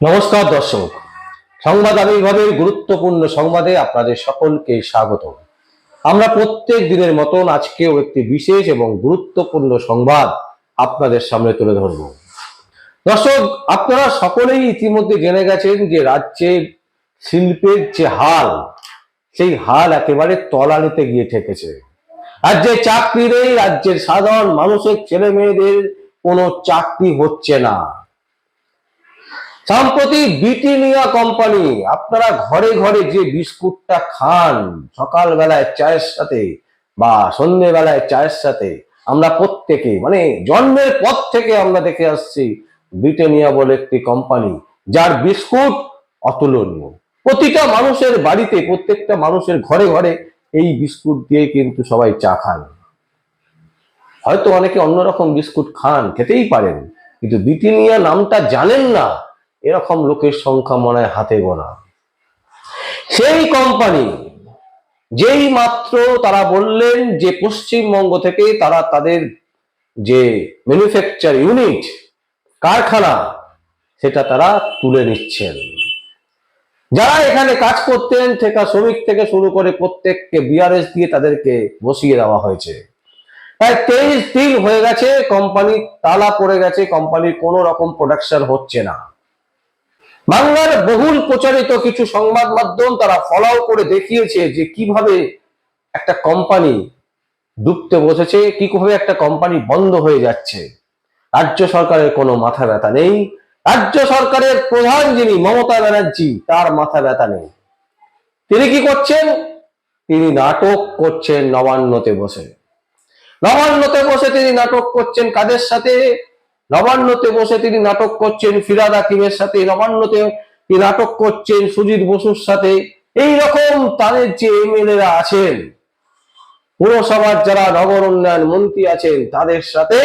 নমস্কার দর্শক। সংবাদ আবির্ভাবের গুরুত্বপূর্ণ সংবাদে আপনাদের সকলকে স্বাগত আমরা প্রত্যেক দিনের মতন আজকেও একটি বিশেষ এবং গুরুত্বপূর্ণ সংবাদ আপনাদের সামনে তুলে ধরব। দর্শক, আপনারা সকলেই ইতিমধ্যে জেনে গেছেন যে রাজ্যের শিল্পের যে হাল, সেই হাল একেবারে তলানিতে গিয়ে ঠেকেছে। রাজ্যে চাকরি নেই, রাজ্যের সাধারণ মানুষের ছেলে মেয়েদের কোনো চাকরি হচ্ছে না। সম্প্রতি বিটিনিয়া কোম্পানি আপনারা ঘরে ঘরে যে বিস্কুটটা খান, সকালবেলায় চায়ের সাথে বা সন্ধ্যেবেলায় চায়ের সাথে, আমরা প্রত্যেকে মানে জন্মের পর থেকে আমরা দেখে আসছি ব্রিটেনিয়া বলে একটি কোম্পানি, যার বিস্কুট অতুলনীয়। প্রতিটা মানুষের বাড়িতে, প্রত্যেকটা মানুষের ঘরে ঘরে এই বিস্কুট দিয়ে কিন্তু সবাই চা খান। হয়তো অনেকে অন্যরকম বিস্কুট খান, খেতেই পারেন, কিন্তু ব্রিটেনিয়া নামটা জানেন না। এরকম লোকের সংখ্যা মনে হয় হাতে গোনা। সেই কোম্পানি যেই মাত্র তারা বললেন যে পশ্চিমবঙ্গ থেকে তারা তাদের যে ম্যানুফ্যাকচার ইউনিট কারখানা, সেটা তারা তুলে নিচ্ছেন। যারা এখানে কাজ করতেন থেকে শ্রমিক থেকে শুরু করে প্রত্যেককে বিআরএস দিয়ে তাদেরকে বসিয়ে দেওয়া হয়েছে। প্রায় তেইশ দিন হয়ে গেছে কোম্পানি তালা পড়ে গেছে কোম্পানির কোনো রকম প্রোডাকশন হচ্ছে না। বাংলার বহুল প্রচারিত কিছু সংবাদ মাধ্যম তারা ফলো করে দেখিয়েছে যে কীভাবে একটা কোম্পানি ডুবতে বসেছে, কীভাবে একটা কোম্পানি বন্ধ হয়ে যাচ্ছে। রাজ্য সরকারের কোনো মাথা ব্যথা নেই। রাজ্য সরকারের প্রধান যিনি মমতা ব্যানার্জি, তার মাথা ব্যথা নেই। তিনি কি করছেন? তিনি নাটক করছেন নবান্নতে বসে। নবান্নতে বসে তিনি নাটক করছেন কাদের সাথে? নবান্নতে বসে তিনি নাটক করছেন ফিরাদ হাকিমের সাথে নবান্নতে নাটক করছেন সুজিত বসুর সাথে। এই রকম তাদের যে এমএলএরা আছেন, পুরসভার যারা নগর উন্নয়ন মন্ত্রী আছেন, তাদের সাথে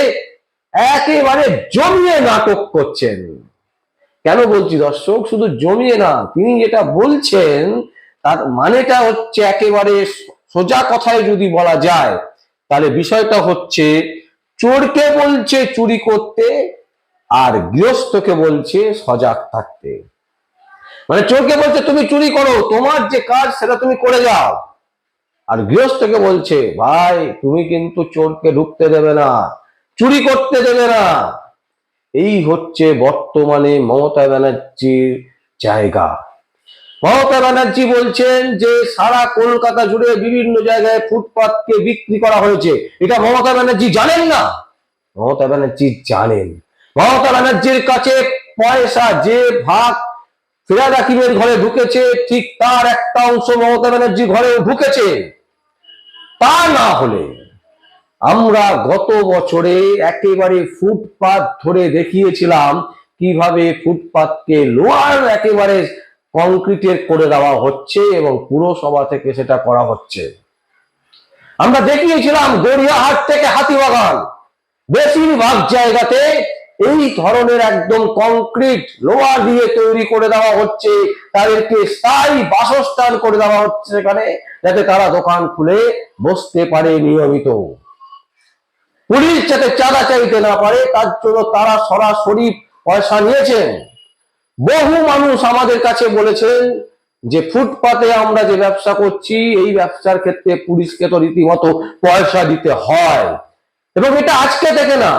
একেবারে জমিয়ে নাটক করছেন। কেন বলছি দর্শক? শুধু জমিয়ে না, তিনি যেটা বলছেন, তার মানেটা হচ্ছে একেবারে সোজা কথায় যদি বলা যায়, তাহলে বিষয়টা হচ্ছে চোরকে বলছে চুরি করতে, আর গৃহস্থকে বলছে সজাগ থাকতে। মানে চোরকে বলছে, তুমি চুরি করো, তোমার যে কাজ সেটা তুমি করে যাও। আর গৃহস্থকে বলছে, ভাই, তুমি কিন্তু চোরকে ঢুকতে দেবে না, চুরি করতে দেবে না। এই হচ্ছে বর্তমানে মমতা ব্যানার্জির জায়গা। মমতা ব্যানার্জি বলছেন যে সারা কলকাতা জুড়ে বিভিন্ন জায়গায় ফুটপাতকে বিক্রি করা হয়েছে। এটা মমতা ব্যানার্জি জানেন না? মমতা ব্যানার্জি জানেন। মমতা ব্যানার্জির কাছে পয়সা যে ভাগ ফিরাদ হাকিমের ঘরে ঢুকেছে, ঠিক তার একটা অংশ মমতা ব্যানার্জি ঘরেও ঢুকেছে। তা না হলে আমরা গত বছরে একেবারে ফুটপাত ধরে দেখিয়েছিলাম কীভাবে ফুটপাতকে লোয়ার একেবারে কংক্রিটের করে দেওয়া হচ্ছে এবং পুরসভা থেকে সেটা করা হচ্ছে। আমরা দেখিয়েছিলাম গড়িয়াহাট থেকে হাতিবাগান। বেশিরভাগ জায়গাতে এই ধরনের একদম কংক্রিট লোহা দিয়ে তৈরি করে দেওয়া হচ্ছে, তাদেরকে স্থায়ী বাসস্থান করে দেওয়া হচ্ছে সেখানে, যাতে তারা দোকান খুলে বসতে পারে নিয়মিত। পুলিশ যাতে চাঁদা চাইতে না পারে, তার জন্য তারা সরাসরি পয়সা নিয়েছেন। বহু মানুষ আমাদের কাছে বলেছেন যে ফুটপাতে আমরা যে ব্যবসা করছি, এই ব্যবসার ক্ষেত্রে পুলিশকে তো রীতিমতো পয়সা দিতে হয়। এবং এটা আজকে থেকে না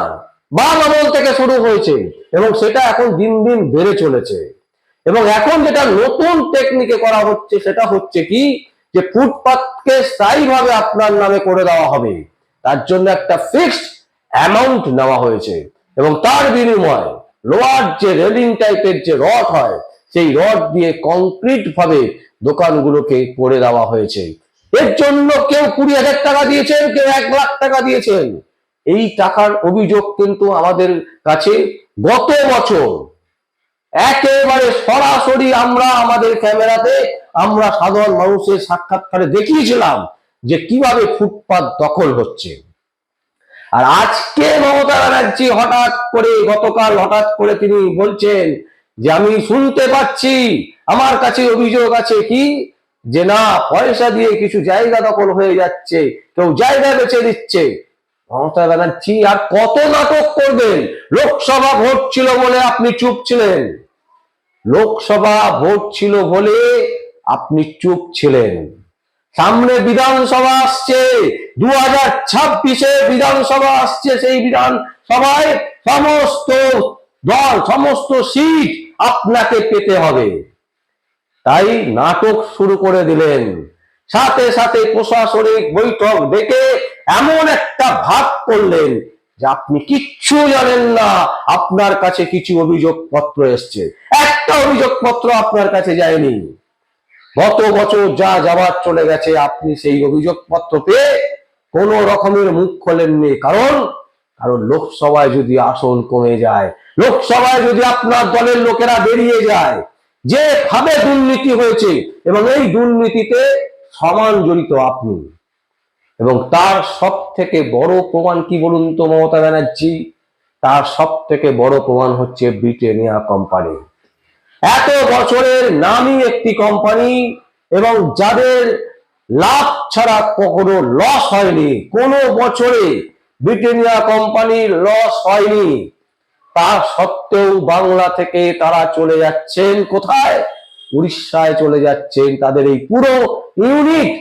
বাম আমল থেকে শুরু হয়েছে এবং সেটা এখন দিন দিন বেড়ে চলেছে। এবং এখন যেটা নতুন টেকনিকে করা হচ্ছে সেটা হচ্ছে কি, যে ফুটপাতকে স্থায়ীভাবে আপনার নামে করে দেওয়া হবে। তার জন্য একটা ফিক্সড অ্যামাউন্ট নেওয়া হয়েছে এবং তার বিনিময়ে লোয়ার যে রেলিং টাইপের যে রড হয়, সেই রড দিয়ে কংক্রিট ভাবে দোকানগুলোকে করে দেওয়া হয়েছে। এর জন্য কেউ কুড়ি হাজার টাকা দিয়েছেন, কেউ এক লাখ টাকা দিয়েছেন। এই টাকার অভিযোগ কিন্তু আমাদের কাছে গত বছর একেবারে সরাসরি আমরা আমাদের ক্যামেরাতে আমরা সাধারণ মানুষের সাক্ষাৎকারে দেখিয়েছিলাম যে কীভাবে ফুটপাত দখল হচ্ছে। আর আজকে মমতা ব্যানার্জি হঠাৎ করে, গতকাল হঠাৎ করে তিনি বলছেন যে, আমি শুনতে পাচ্ছি, আমার কাছে অভিযোগ আছে কি? যে না, পয়সা দিয়ে কিছু জায়গা দখল হয়ে যাচ্ছে, কেউ জায়গা বেছে দিচ্ছে মমতা ব্যানার্জি, আর কত নাটক করবেন? লোকসভা ভোট ছিল বলে আপনি চুপ ছিলেন। লোকসভা ভোট ছিল বলে আপনি চুপ ছিলেন। সামনে বিধানসভা আসছে দু হাজার ছাব্বিশে বিধানসভা আসছে সেই বিধানসভায় সমস্ত দল, সমস্ত সিট আপনাকে পেতে হবে। তাই নাটক শুরু করে দিলেন। সাথে সাথে প্রশাসনিক বৈঠক ডেকে এমন একটা ভাগ করলেন যে আপনি কিচ্ছু জানেন না, আপনার কাছে কিছু অভিযোগ পত্র এসছে। একটা অভিযোগ পত্র আপনার কাছে যায়নি। গত বছর যা যাবার চলে গেছে, আপনি সেই অভিযোগ পত্র পেয়ে কোন রকমের মুখ খোলেননি। কারণ কারণ লোকসভায় যদি আসন কমে যায়, লোকসভায় যদি আপনার দলের লোকেরা বেরিয়ে যায়, যে ভাবে দুর্নীতি হয়েছে এবং এই দুর্নীতিতে সমান জড়িত আপনি। এবং তার সব থেকে বড় প্রমাণ কি বলুন তো মমতা ব্যানার্জি? তার সব থেকে বড় প্রমাণ হচ্ছে ব্রিটেনিয়া কোম্পানি। এত বছরের নামই একটি কোম্পানি এবং যাদের লাভ ছাড়া কখনো লস হয়নি, কোনো বছরে ব্রিটেনিয়া কোম্পানির লস হয়নি। তা সত্ত্বেও বাংলা থেকে তারা চলে যাচ্ছেন কোথায়? উড়িষ্যায় চলে যাচ্ছেন। তাদের এই পুরো ইউনিট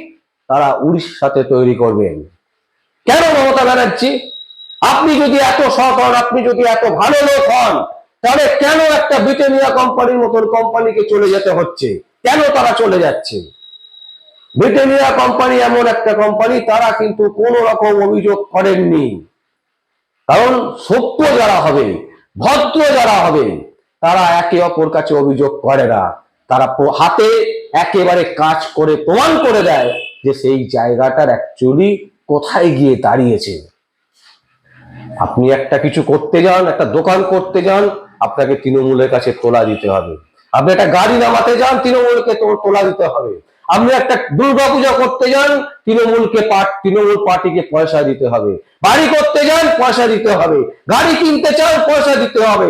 তারা উড়িষ্যাতে তৈরি করবেন। কেন মমতা ব্যানার্জি? আপনি যদি এত সৎ হন, আপনি যদি এত ভালো লোক হন তাহলে কেন একটা ব্রিটেনিয়া কোম্পানির মতন কোম্পানিকে চলে যেতে হচ্ছে? কেন তারা চলে যাচ্ছে? ব্রিটেনিয়া কোম্পানি এমন একটা কোম্পানি, তারা কিন্তু কোন রকম অভিযোগ করেননি। কারণ সত্য যারা হবে, ভদ্র যারা হবে, তারা একে অপর কাছে অভিযোগ করে না। তারা হাতে একেবারে কাজ করে প্রমাণ করে দেয় যে সেই জায়গাটার অ্যাকচুয়ালি কোথায় গিয়ে দাঁড়িয়েছে। আপনি একটা কিছু করতে যান, একটা দোকান করতে যান আপনাকে তৃণমূলের কাছে তোলা দিতে হবে। আপনি একটা গাড়ি নামাতে যান, তৃণমূলকে তোলা দিতে হবে। আপনি একটা দুর্গাপূজা করতে যান, তৃণমূলকে তৃণমূল পার্টিকে পয়সা দিতে হবে। বাড়ি করতে যান, পয়সা দিতে হবে। গাড়ি কিনতে চান, পয়সা দিতে হবে।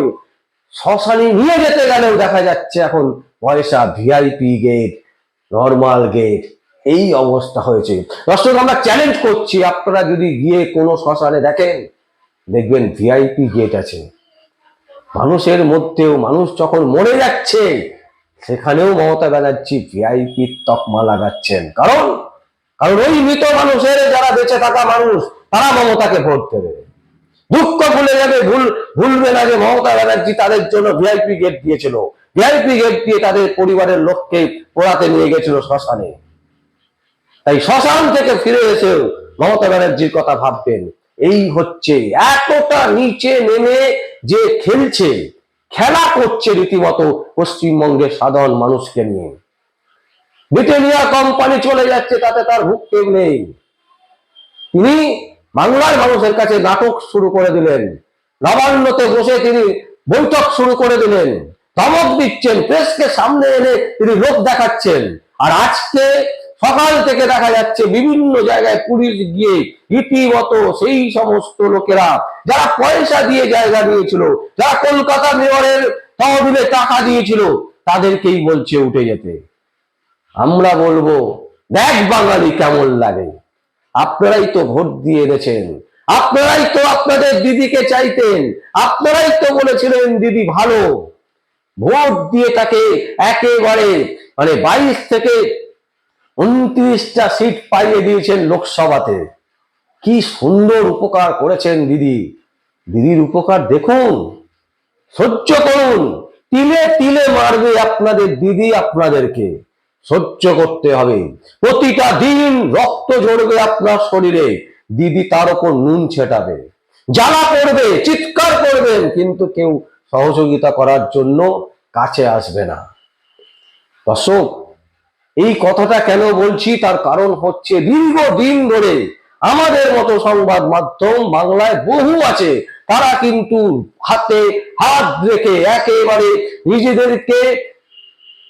শ্মশানে নিয়ে যেতে গেলেও দেখা যাচ্ছে এখন পয়সা ভিআইপি গেট নর্মাল গেট এই অবস্থা হয়েছে। দর্শক, আমরা চ্যালেঞ্জ করছি, আপনারা যদি গিয়ে কোনো শ্মশানে দেখেন, দেখবেন ভিআইপি গেট আছে। মানুষের মধ্যেও মানুষ যখন মরে যাচ্ছে, সেখানেও মমতা ব্যানার্জি ভিআইপি তকমা লাগাচ্ছেন। কারণ কারণ ওই মৃত মানুষের যারা বেঁচে থাকা মানুষ, তারা মমতাকে ভোট দেবে। দুঃখ ভুলে যাবে, ভুল, ভুলবে না যে মমতা ব্যানার্জি তাদের জন্য ভিআইপি গেট দিয়েছিল। ভিআইপি গেট দিয়ে তাদের পরিবারের লোককে পোড়াতে নিয়ে গেছিল শ্মশানে। তাই শ্মশান থেকে ফিরে এসেও মমতা ব্যানার্জির কথা ভাববেন। এই হচ্ছে, এতটা নিচে নেমে যে খেলছে, খেলা করছে রীতিমতো পশ্চিমবঙ্গের সাধারণ মানুষকে নিয়ে। ব্রিটেনিয়া কোম্পানি চলে যাচ্ছে, তাতে তার ভুক্তেম নেই। তিনি বাংলার মানুষের কাছে নাটক শুরু করে দিলেন। নবান্নতে বসে তিনি বৈঠক শুরু করে দিলেন। ধমক দিচ্ছেন, প্রেসকে সামনে এনে তিনি লোক দেখাচ্ছেন। আর আজকে সকাল থেকে দেখা যাচ্ছে বিভিন্ন জায়গায় পুলিশ গিয়ে রীতিমতো সেই সমস্ত লোকেরা, যারা পয়সা দিয়ে জায়গা দিয়েছিল যারা কলকাতা মেয়রের তহবিলে টাকা দিয়েছিল, তাদেরকেই বলছে উঠে যেতে। আমরা বলব, দেখ বাঙালি কেমন লাগে। আপনারাই তো ভোট দিয়ে এনেছেন। আপনারাই তো আপনাদের দিদিকে চাইতেন। আপনারাই তো বলেছিলেন, দিদি ভালো। ভোট দিয়ে তাকে একেবারে মানে বাইশ থেকে উনত্রিশটা সিট পাইয়ে দিয়েছেন লোকসভাতে। কি সুন্দর উপকার করেছেন দিদি। দিদির উপকার দেখুন, সহ্য করুন, তিলে তিলে মারবে আপনাদের দিদি আপনাদেরকে। সহ্য করতে হবে। প্রতিটা দিন রক্ত ঝরবে আপনার শরীরে, দিদি তার উপর নুন ছেটাবে। জ্বালা করবে, চিৎকার করবেন, কিন্তু কেউ সহযোগিতা করার জন্য কাছে আসবে না। দর্শক এই কথাটা কেন বলছি? তার কারণ হচ্ছে দীর্ঘদিন ধরে আমাদের মতো সংবাদ মাধ্যম বাংলায় বহু আছে। তারা কিন্তু হাতে হাত রেখে একেবারে নিজেদেরকে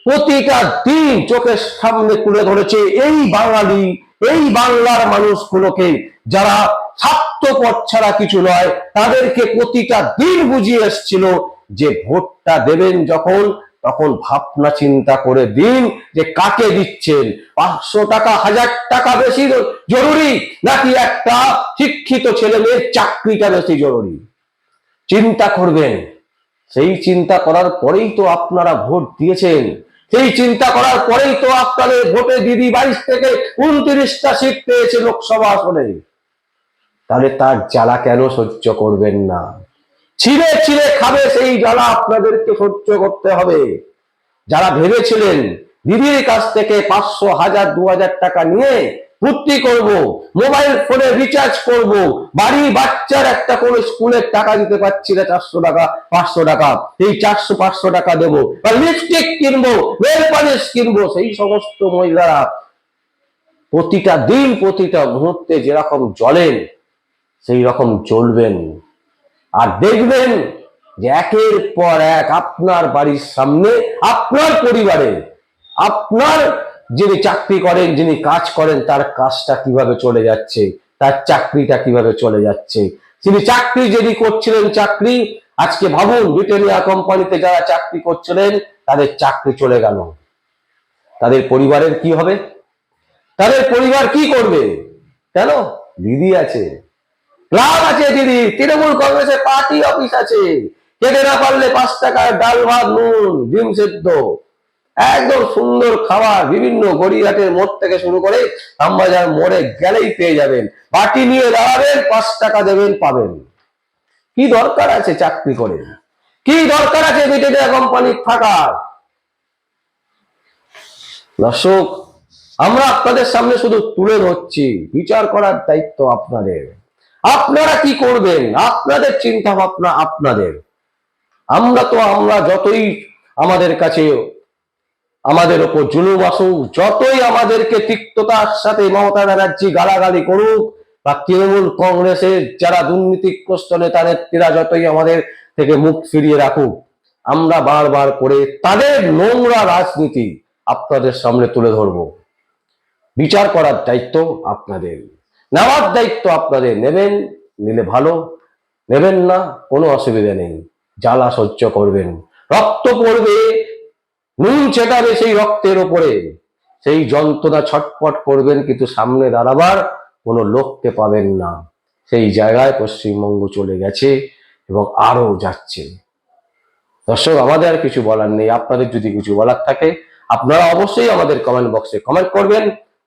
প্রতিটা দিন চোখের সামনে তুলে ধরেছে এই বাঙালি, এই বাংলার মানুষগুলোকে। যারা স্বার্থপর ছাড়া কিছু নয়, তাদেরকে প্রতিটা দিন বুঝিয়ে এসছিল যে ভোটটা দেবেন যখন তখন ভাবনা চিন্তা করে দিন যে কাকে দিচ্ছেন? পাঁচশো টাকা, হাজার টাকা বেশি জরুরি? নাকি একটা শিক্ষিত ছেলে মেয়ের চাকরিটা বেশি জরুরি? চিন্তা করবেন। সেই চিন্তা করার পরেই তো আপনারা ভোট দিয়েছেন। সেই চিন্তা করার পরেই তো আপনাদের ভোটে দিদি বাইশ থেকে উনত্রিশটা সিট পেয়েছে লোকসভা আসনে। তাহলে তার জ্বালা কেন সহ্য করবেন না? ছিঁড়ে ছিঁড়ে খাবে সেই জ্বালা আপনাদেরকে সহ্য করতে হবে। যারা ভেবেছিলেন দিদির কাছ থেকে পাঁচশো হাজার, দু হাজার টাকা নিয়ে ভর্তি করব, মোবাইল ফোনে রিচার্জ করব, বাড়ি বাচ্চার একটা কোনো স্কুলের টাকা দিতে পারছি না, চারশো টাকা, পাঁচশো টাকা, এই চারশো, পাঁচশো টাকা দেবো বা লিপস্টিক কিনবো নেল পালিশ কিনবো, সেই সমস্ত মহিলারা প্রতিটা দিন, প্রতিটা মুহূর্তে যেরকম জ্বলেন সেই রকম চলবেন আর দেখবেন যে একের পর এক আপনার বাড়ির সামনে, আপনার পরিবারে, আপনার যিনি চাকরি করেন, যিনি কাজ করেন, তার কাজটা কীভাবে চলে যাচ্ছে, তার চাকরিটা কীভাবে চলে যাচ্ছে। তিনি চাকরি যিনি করছিলেন, চাকরি, আজকে ভাবুন, ব্রিটেনিয়া কোম্পানিতে যারা চাকরি করছিলেন, তাদের চাকরি চলে গেল। তাদের পরিবারের কি হবে? তাদের পরিবার কি করবে? কেন? দিদি আছে। ক্লাব আছে দিদি। তৃণমূল কংগ্রেসের পার্টি অফিস আছে। খেতে না পারলে পাঁচ টাকার ডাল, ভাত, নুন, ডিম সেদ্ধ। একদম সুন্দর খাবার, বিভিন্ন গড়িয়াটের মোড় থেকে শুরু করে আমবাজার মোড়ে গেলেই পেয়ে যাবেন। পার্টি নিয়ে দাঁড়াবেন, পাঁচ টাকা দেবেন, পাবেন। কি দরকার আছে চাকরি করে? কি দরকার আছে ব্রিটেনিয়া কোম্পানির থাকার দর্শক, আমরা আপনাদের সামনে শুধু তুলে ধরছি। বিচার করার দায়িত্ব আপনাদের। আপনারা কি করবেন? আপনাদের চিন্তা ভাবনা আপনাদের। আমরা তো, আমরা যতই আমাদের কাছে, আমাদের ওপর জুলুম আসুক, যতই আমাদেরকে তিক্ততার সাথে মমতা ব্যানার্জি গালাগালি করুক, বা তৃণমূল কংগ্রেসের যারা দুর্নীতিগ্রস্ত নেতা নেত্রীরা যতই আমাদের থেকে মুখ ফিরিয়ে রাখুক, আমরা বারবার করে তাদের নোংরা রাজনীতি আপনাদের সামনে তুলে ধরব। বিচার করার দায়িত্ব আপনাদের। নেওয়ার দায়িত্ব আপনাদের নেবেন, নিলে ভালো। নেবেন না, কোনো অসুবিধা নেই। জ্বালা সহ্য করবেন। রক্ত পড়বে, নুন ছেটাবে সেই রক্তের ওপরে। সেই যন্ত্রণা ছটপট করবেন, কিন্তু সামনে দাঁড়াবার কোনো লোককে পাবেন না। সেই জায়গায় পশ্চিমবঙ্গ চলে গেছে এবং আরও যাচ্ছে। দর্শক, আমাদের আর কিছু বলার নেই। আপনাদের যদি কিছু বলার থাকে, আপনারা অবশ্যই আমাদের কমেন্ট বক্সে কমেন্ট করবেন।